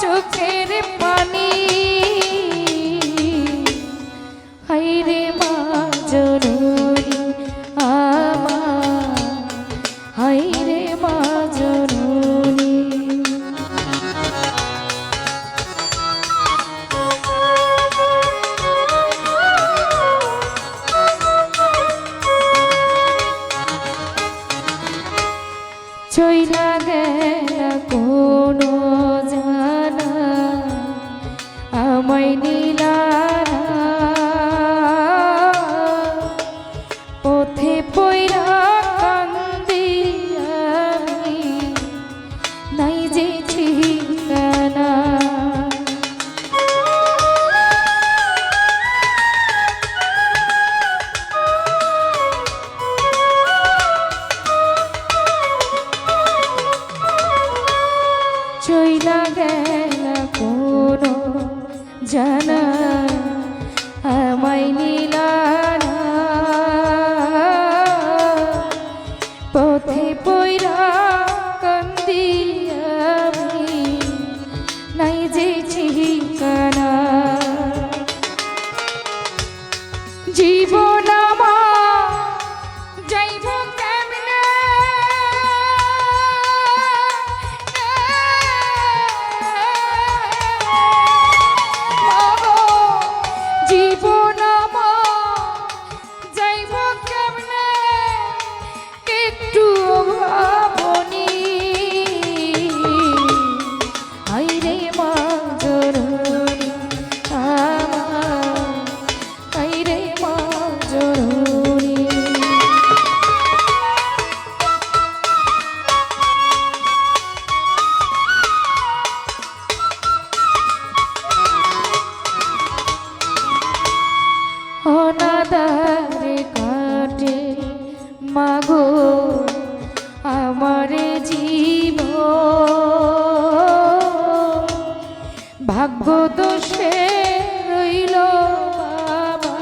চোখের পানি। হাইরে মা জরুরি আমার। হাইরে মা জরুরি চইলা গেল কোনো রইলা গেলা কোনো জানা। আমায় নীলা পথে পয়রা কান্দি আমি, নাই যে ঠিকানা। জীবন আমার যাইব আমার জীব ভাগ্য দোষে রইল বাবা।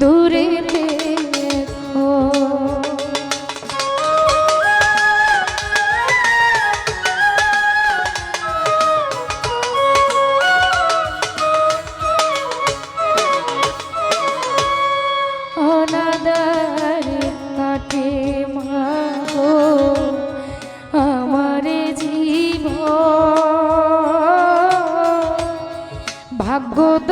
দূরে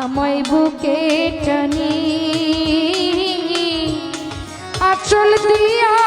আমায় বুকে টানি। আচল দিয়া